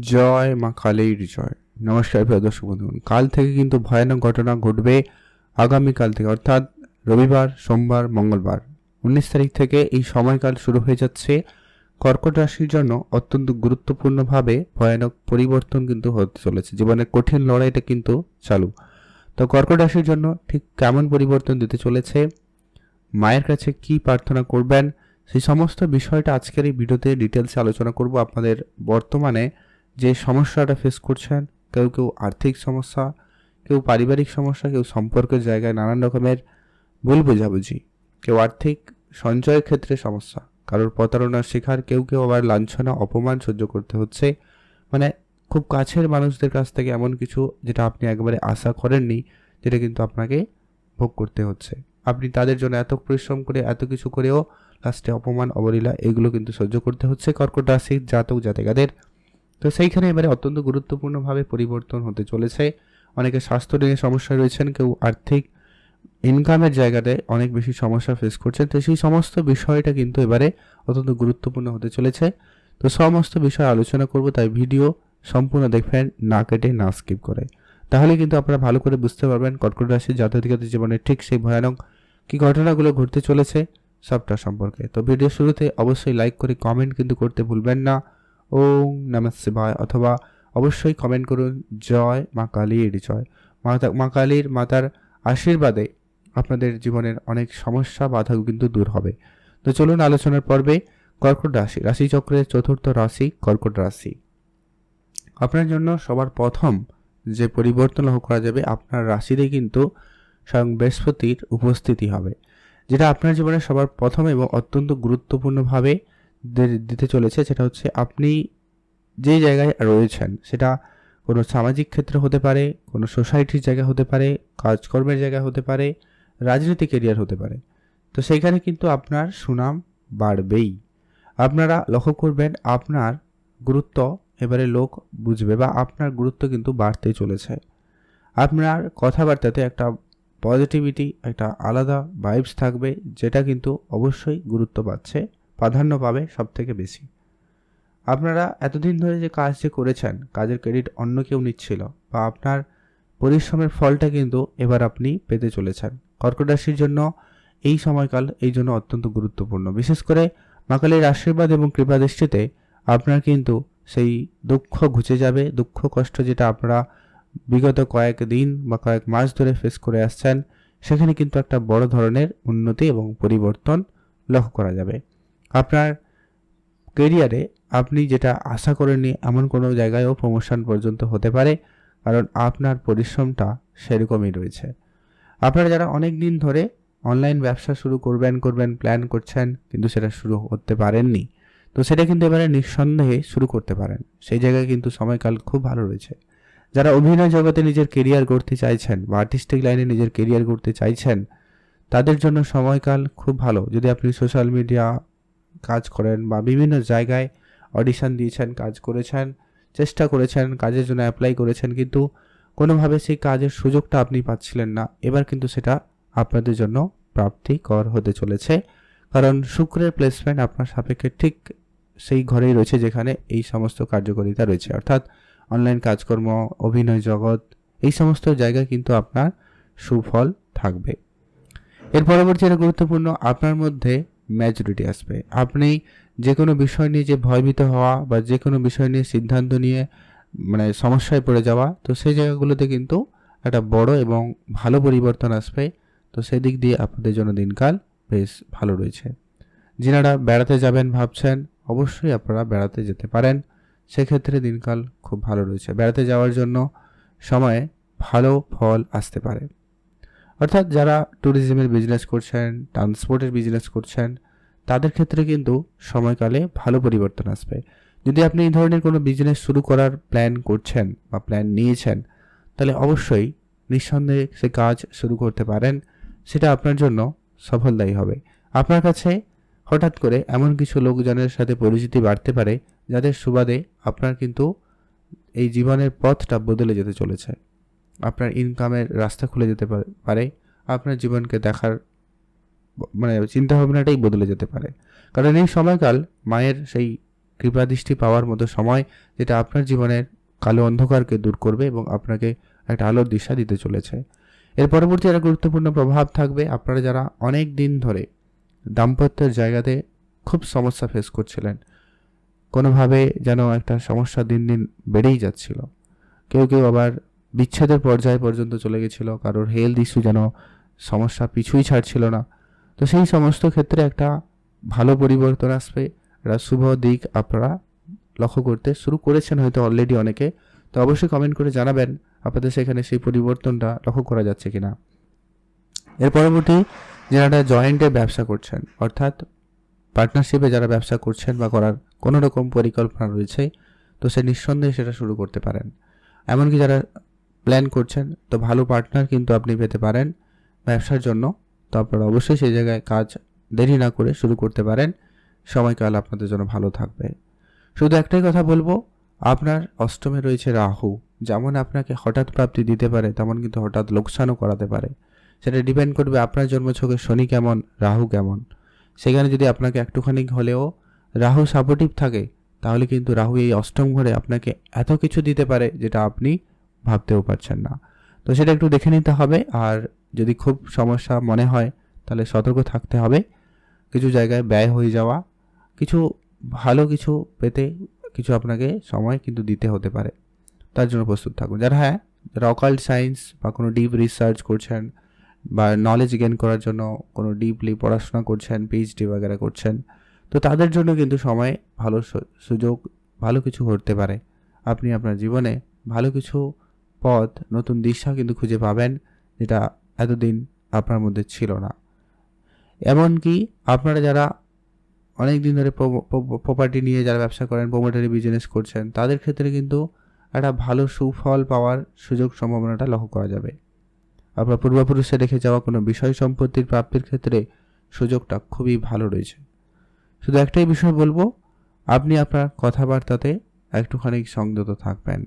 জয় মা কালীর জয়। নমস্কার, প্রিয় দর্শক বন্ধুগণ কাল থেকে কিন্তু ভয়ানক ঘটনা ঘটবে আগামীকাল থেকে, অর্থাৎ রবিবার, সোমবার, মঙ্গলবার। উনিশ তারিখ থেকে এই সময়কাল শুরু হয়ে যাচ্ছে। কর্কট রাশির জন্য অত্যন্ত গুরুত্বপূর্ণভাবে ভয়ানক পরিবর্তন কিন্তু হতে চলেছে। জীবনের কঠিন লড়াইটা কিন্তু চালু। তো কর্কট রাশির জন্য ঠিক কেমন পরিবর্তন দিতে চলেছে? মায়ের কাছে কি প্রার্থনা করবেন? সেই সমস্ত বিষয়টা আজকের এই ভিডিওতে ডিটেলসে আলোচনা করব। আপনাদের বর্তমানে যে সমস্যাটা ফেস করছেন, কেউ কেউ আর্থিক সমস্যা, কেউ পারিবারিক সমস্যা, কেউ সম্পর্কের জায়গায় নানান রকমের ভুল বোঝাবুঝি, কেউ আর্থিক সঞ্চয়ের ক্ষেত্রে সমস্যা, কারোর প্রতারণার শিকার, কেউ কেউ আবার লাঞ্ছনা, অপমান সহ্য করতে হচ্ছে। মানে খুব কাছের মানুষদের কাছ থেকে এমন কিছু যেটা আপনি একবারে আশা করেননি, যেটা কিন্তু আপনাকে ভোগ করতে হচ্ছে। আপনি তাদের জন্য এত পরিশ্রম করে, এত কিছু করেও লাস্টে অপমান, অবলীলা এগুলো কিন্তু সহ্য করতে হচ্ছে। কর্কট রাশির জাতক জাতিকাদের তো সেইখানে এবারে অত্যন্ত গুরুত্বপূর্ণভাবে পরিবর্তন হতে চলেছে। অনেকে স্বাস্থ্য নিয়ে সমস্যা রয়েছেন, কেউ আর্থিক ইনকামের জায়গাতে অনেক বেশি সমস্যা ফেস করছেন। তো সেই সমস্ত বিষয়টা কিন্তু এবারে অত্যন্ত গুরুত্বপূর্ণ হতে চলেছে। তো সমস্ত বিষয় আলোচনা করব, তাই ভিডিও সম্পূর্ণ দেখবেন, না কেটে, না স্কিপ করে। তাহলে কিন্তু আপনারা ভালো করে বুঝতে পারবেন, কর্কট রাশির জাতকাদের জীবনে ঠিক সেই ভয়ানক কি ঘটনাগুলো ঘটতে চলেছে, সবটা সম্পর্কে। তো ভিডিও শুরুতে অবশ্যই লাইক করে কমেন্ট কিন্তু করতে ভুলবেন না। ওম নমঃ শিবায় অথবা অবশ্যই কমেন্ট করুন, জয় মা কালীর জয়। মাতা, মা কালীর মাতার আশীর্বাদে আপনাদের জীবনের অনেক সমস্যা বাধা কিন্তু দূর হবে। তো চলুন আলোচনার পর্বে কর্কট রাশি, রাশিচক্রের চতুর্থ রাশি, কর্কট রাশি। আপনার জন্য সবার প্রথম যে পরিবর্তন লক্ষ্য করা যাবে, আপনার রাশিতে কিন্তু স্বয়ং বৃহস্পতির উপস্থিতি হবে, যেটা আপনার জীবনে সবার প্রথম এবং অত্যন্ত গুরুত্বপূর্ণভাবে দিতে চলেছে সেটা হচ্ছে আপনি যে জায়গায় রয়েছেন, সেটা কোনো সামাজিক ক্ষেত্র হতে পারে, কোনো সোসাইটির জায়গা হতে পারে, কাজকর্মের জায়গা হতে পারে, রাজনৈতিক এরিয়ার হতে পারে। তো সেইখানে কিন্তু আপনার সুনাম বাড়বেই। আপনারা লক্ষ্য করবেন আপনার গুরুত্ব এবারে লোক বুঝবে বা আপনার গুরুত্ব কিন্তু বাড়তেই চলেছে। আপনার কথাবার্তাতে একটা পজিটিভিটি একটা আলাদা ভাইবস থাকবে, যেটা কিন্তু অবশ্যই গুরুত্ব পাচ্ছে। প্রাধান্য পাবে সব থেকে বেশি। আপনারা এতদিন ধরে যে কাজ যে করেছেন, কাজের ক্রেডিট অন্য কেউ নিচ্ছিল বা আপনার পরিশ্রমের ফলটা কিন্তু এবার আপনি পেতে চলেছেন। কর্কট রাশির জন্য এই সময়কাল এই জন্য অত্যন্ত গুরুত্বপূর্ণ। বিশেষ করে মাকালের আশীর্বাদ এবং কৃপা দৃষ্টিতে আপনার কিন্তু সেই দুঃখ ঘুচে যাবে। দুঃখ কষ্ট যেটা আপনারা বিগত কয়েক দিন বা কয়েক মাস ধরে ফেস করে আসছেন, সেখানে কিন্তু একটা বড় ধরনের উন্নতি এবং পরিবর্তন লক্ষ্য করা যাবে। আপনার কেরিয়ারে আপনি যেটা আশা করেননি এমন কোনো জায়গায়ও প্রমোশন পর্যন্ত হতে পারে, কারণ আপনার পরিশ্রমটা সেরকমই রয়েছে। আপনারা যারা অনেক দিন ধরে অনলাইন ব্যবসা শুরু করবেন করবেন প্ল্যান করছেন, কিন্তু সেটা শুরু করতে পারেননি, তো সেটা কিন্তু এবারে নিঃসন্দেহে শুরু করতে পারেন। সেই জায়গায় কিন্তু সময়কাল খুব ভালো রয়েছে। যারা অভিনয় জগতে নিজের কেরিয়ার গড়তে চাইছেন বা আর্টিস্টিক লাইনে নিজের কেরিয়ার গড়তে চাইছেন, তাদের জন্য সময়কাল খুব ভালো। যদি আপনি সোশ্যাল মিডিয়া কাজ করেন বা বিভিন্ন জায়গায় অডিশন দিয়েছেন, কাজ করেছেন, চেষ্টা করেছেন, কাজের জন্য অ্যাপ্লাই করেছেন, কিন্তু কোনোভাবে সেই কাজের সুযোগটা আপনি পাচ্ছিলেন না। এবার কিন্তু সেটা আপনাদের জন্য প্রাপ্তিকর হতে চলেছে। কারণ শুক্রের প্লেসমেন্ট আপনার সাপেক্ষে ঠিক সেই ঘরেই রয়েছে যেখানে এই সমস্ত কার্যকারিতা রয়েছে। অর্থাৎ অনলাইন কাজকর্ম, অভিনয় জগৎ, এই সমস্ত জায়গায় কিন্তু আপনার সুফল থাকবে। এর পরবর্তী যেটা গুরুত্বপূর্ণ, আপনার মধ্যে ম্যাচুরিটি আসবে। আপনি যে কোনো বিষয় নিয়ে যে ভয়ভীত হওয়া বা যে কোনো বিষয় নিয়ে সিদ্ধান্ত নিয়ে মানে সমস্যায় পড়ে যাওয়া, তো সেই জায়গাগুলোতে কিন্তু একটা বড় এবং ভালো পরিবর্তন আসবে। তো সেদিক দিয়ে আপনাদের জন্য দিনকাল বেশ ভালো রয়েছে। যিনারা বেড়াতে যাবেন ভাবছেন, অবশ্যই আপনারা বেড়াতে যেতে পারেন। সেক্ষেত্রে দিনকাল খুব ভালো রয়েছে। বেড়াতে যাওয়ার জন্য সময়ে ভালো ফল আসতে পারে। অর্থাৎ যারা ট্যুরিজমের বিজনেস করছেন ট্রান্সপোর্টের বিজনেস করছেন, তাদের ক্ষেত্রে কিন্তু সময়কালে ভালো পরিবর্তন আসবে। যদি আপনি এই ধরনের কোনো বিজনেস শুরু করার প্ল্যান করছেন বা প্ল্যান নিয়েছেন, তাহলে অবশ্যই নিঃসন্দেহে সে কাজ শুরু করতে পারেন। সেটা আপনার জন্য সফলদায়ী হবে। আপনার কাছে হঠাৎ করে এমন কিছু লোকজনের সাথে পরিচিতি বাড়তে পারে, যাদের সুবাদে আপনার কিন্তু এই জীবনের পথটা বদলে যেতে চলেছে। আপনার ইনকামের রাস্তা খুলে যেতে পারে- আপনার জীবনকে দেখার মানে চিন্তাভাবনাটাই বদলে যেতে পারে। কারণ এই সময়কাল মায়ের সেই কৃপাদৃষ্টি পাওয়ার মতো সময় যেটা আপনার জীবনের কালো অন্ধকারকে দূর করবে এবং আপনাকে একটা আলোর দিশা দিতে চলেছে। এর পরবর্তী একটা গুরুত্বপূর্ণ প্রভাব থাকবে আপনারা যারা অনেক দিন ধরে দাম্পত্যের জায়গাতে খুব সমস্যা ফেস করছিলেন, কোনোভাবে যেন একটা সমস্যা দিন দিন বেড়েই যাচ্ছিল। কেউ কেউ আবার বিচ্ছেদের পর্যায় পর্যন্ত চলে গেছিল। কারোর হেলথ ইস্যু যেন সমস্যা পিছুই ছাড়ছিল না। তো সেই সমস্ত ক্ষেত্রে একটা ভালো পরিবর্তন আসবে। একটা শুভ দিক আপনারা লক্ষ্য করতে শুরু করেছেন হয়তো অলরেডি অনেকে। তো অবশ্যই কমেন্ট করে জানাবেন আপনাদের সেখানে সেই পরিবর্তনটা লক্ষ্য করা যাচ্ছে কিনা। এর পরবর্তী যারা জয়েন্টে ব্যবসা করছেন, অর্থাৎ পার্টনারশিপে যারা ব্যবসা করছেন বা করার কোনো রকম পরিকল্পনা রয়েছে, তো সে নিঃসন্দেহে সেটা শুরু করতে পারেন। এমনকি যারা প্ল্যান করছেন, তো ভালো পার্টনার কিন্তু আপনি পেতে পারেন ব্যবসার জন্য। তো আপনারা অবশ্যই সেই জায়গায় কাজ দেরি না করে শুরু করতে পারেন। সময়কাল আপনাদের জন্য ভালো থাকবে। শুধু একটাই কথা বলব, আপনার অষ্টমে রয়েছে রাহু। যেমন আপনাকে হঠাৎ প্রাপ্তি দিতে পারে, তেমন কিন্তু হঠাৎ লোকসানও করাতে পারে। সেটা ডিপেন্ড করবে আপনার জন্মছকে শনি কেমন, রাহু কেমন। সেখানে যদি আপনাকে একটুখানি হলেও রাহু সাপোর্টিভ থাকে, তাহলে কিন্তু রাহু এই অষ্টম ঘরে আপনাকে এত কিছু দিতে পারে যেটা আপনি ভাবতেও পারছেন না। তো সেটা একটু দেখে নিতে হবে। আর যদি খুব সমস্যা মনে হয়, তাহলে সতর্ক থাকতে হবে। কিছু জায়গায় ব্যয় হয়ে যাওয়া, কিছু ভালো কিছু পেতে কিছু আপনাকে সময় কিন্তু দিতে হতে পারে। তার জন্য প্রস্তুত থাকুন। যারা হ্যাঁ যারা সায়েন্স বা কোনো ডিপ রিসার্চ করছেন বা নলেজ গেন করার জন্য কোনো ডিপলি পড়াশোনা করছেন পিএইচডি বাগেরা করছেন, তো তাদের জন্য কিন্তু সময় ভালো সুযোগ ভালো কিছু ঘটতে পারে। আপনি আপনার জীবনে ভালো কিছু পথ, নতুন দিশা কিন্তু খুঁজে পাবেন, যেটা এতদিন আপনার মধ্যে ছিল না। এমনকি আপনারা যারা অনেক দিন ধরে প্রপার্টি নিয়ে যারা ব্যবসা করেন প্রোমোটারি বিজনেস করছেন, তাদের ক্ষেত্রে কিন্তু একটা ভালো সুফল পাওয়ার সুযোগ সম্ভাবনাটা লক্ষ্য করা যাবে। আপনার পূর্বপুরুষে রেখে যাওয়া কোনো বিষয় সম্পত্তির প্রাপ্তির ক্ষেত্রে সুযোগটা খুবই ভালো রয়েছে। শুধু একটাই বিষয় বলব, আপনি আপনার কথাবার্তাতে একটুখানি সংযত থাকবেন।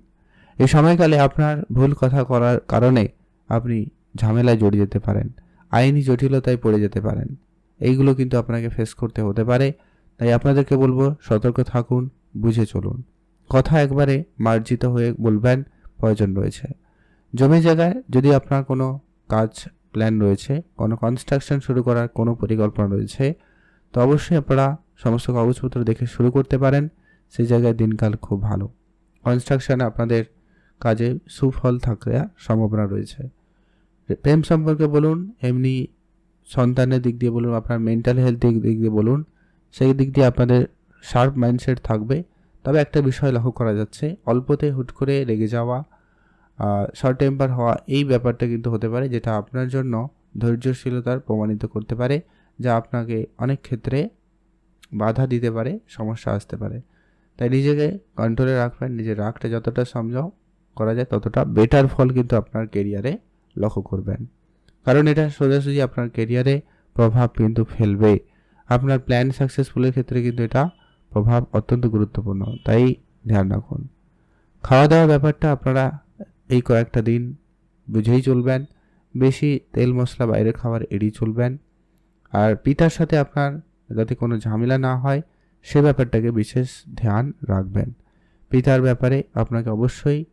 এই সময়কালে আপনার ভুল কথা করার কারণে আপনি ঝামেলায় জড়িয়ে যেতে পারেন, আইনি জটিলতায় পড়ে যেতে পারেন। এইগুলো কিন্তু আপনাকে ফেস করতে হতে পারে। তাই আপনাদেরকে বলব, সতর্ক থাকুন, বুঝে চলুন। কথা একবারে মার্জিত হয়ে বলবেন, প্রয়োজন রয়েছে। জমি জায়গায় যদি আপনার কোনো কাজ প্ল্যান রয়েছে, কোনো কনস্ট্রাকশন শুরু করার কোনো পরিকল্পনা রয়েছে, তো অবশ্যই আপনারা সমস্ত কাগজপত্র দেখে শুরু করতে পারেন। সেই জায়গায় দিনকাল খুব ভালো। কনস্ট্রাকশানে আপনাদের কাজে সুফল থাকার সম্ভাবনা রয়েছে। প্রেম সম্পর্কে বলুন, এমনি সন্তানের দিক দিয়ে বলুন, আপনার মেন্টাল হেলথ দিক দিয়ে বলুন, সেই দিক দিয়ে আপনাদের শার্প মাইন্ডসেট থাকবে। তবে একটা বিষয় লক্ষ্য করা যাচ্ছে, অল্পতে হুট করে রেগে যাওয়া শর্ট টেম্পার হওয়া, এই ব্যাপারটা কিন্তু হতে পারে যেটা আপনার জন্য ধৈর্যশীলতার প্রমাণিত করতে পারে, যা আপনাকে অনেক ক্ষেত্রে বাধা দিতে পারে, সমস্যা আসতে পারে। তাই নিজেকে কন্ট্রোলে রাখবেন, নিজের রাগটা যতটা সমঝাও করা যায়, ততটা বেটার ফল কিন্তু আপনার কেরিয়ারে লক্ষ্য করবেন। কারণ এটা সোজাসুজি আপনার কেরিয়ারে প্রভাব কিন্তু ফেলবে। আপনার প্ল্যান সাকসেসফুলের ক্ষেত্রে কিন্তু এটা প্রভাব অত্যন্ত গুরুত্বপূর্ণ। তাই ধ্যান রাখুন। খাওয়া দাওয়ার ব্যাপারটা আপনারা এই কয়েকটা দিন বুঝেই চলবেন। বেশি তেল মশলা বাইরে খাবার এড়িয়ে চলবেন। আর পিতার সাথে আপনার যাতে কোনো ঝামেলা না হয়, সে ব্যাপারটাকে বিশেষ ধ্যান রাখবেন। পিতার ব্যাপারে আপনাকে অবশ্যই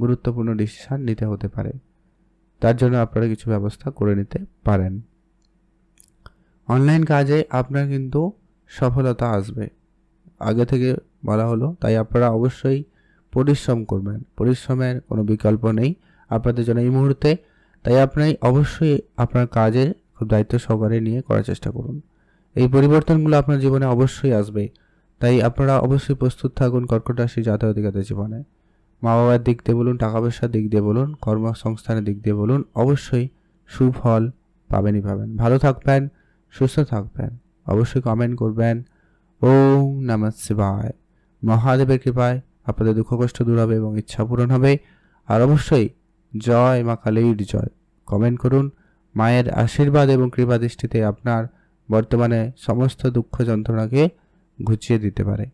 গুরুত্বপূর্ণ ডিসিশন নিতে হতে পারে। তার জন্য আপনারা কিছু ব্যবস্থা করে নিতে পারেন। অনলাইন কাজে আপনার কিন্তু সফলতা আসবে। আগে থেকে বলা হলো, তাই আপনারা অবশ্যই পরিশ্রম করবেন। পরিশ্রমের কোনো বিকল্প নেই আপনাদের জন্য এই মুহূর্তে। তাই আপনি অবশ্যই আপনার কাজে খুব দায়িত্ব সহকারে নিয়ে করার চেষ্টা করুন। এই পরিবর্তনগুলো আপনার জীবনে অবশ্যই আসবে। তাই আপনারা অবশ্যই প্রস্তুত থাকুন কর্কট রাশি জাতকাদের জীবনে। মা বাবার দিক দিয়ে বলুন, টাকা পয়সার দিক দিয়ে বলুন, কর্মসংস্থানের দিক দিয়ে বলুন, অবশ্যই সুফল পাবেনই পাবেন। ভালো থাকবেন, সুস্থ থাকবেন, অবশ্যই কমেন্ট করবেন। ওম নমঃ শিবায়। মহাদেবের কৃপায় আপনাদের দুঃখ কষ্ট দূর হবে এবং ইচ্ছা পূরণ হবে। আর অবশ্যই জয় মা কালীর জয়। কমেন্ট করুন, মায়ের আশীর্বাদ এবং কৃপা দৃষ্টিতে আপনার বর্তমানে সমস্ত দুঃখ যন্ত্রণাকে ঘুচিয়ে দিতে পারে।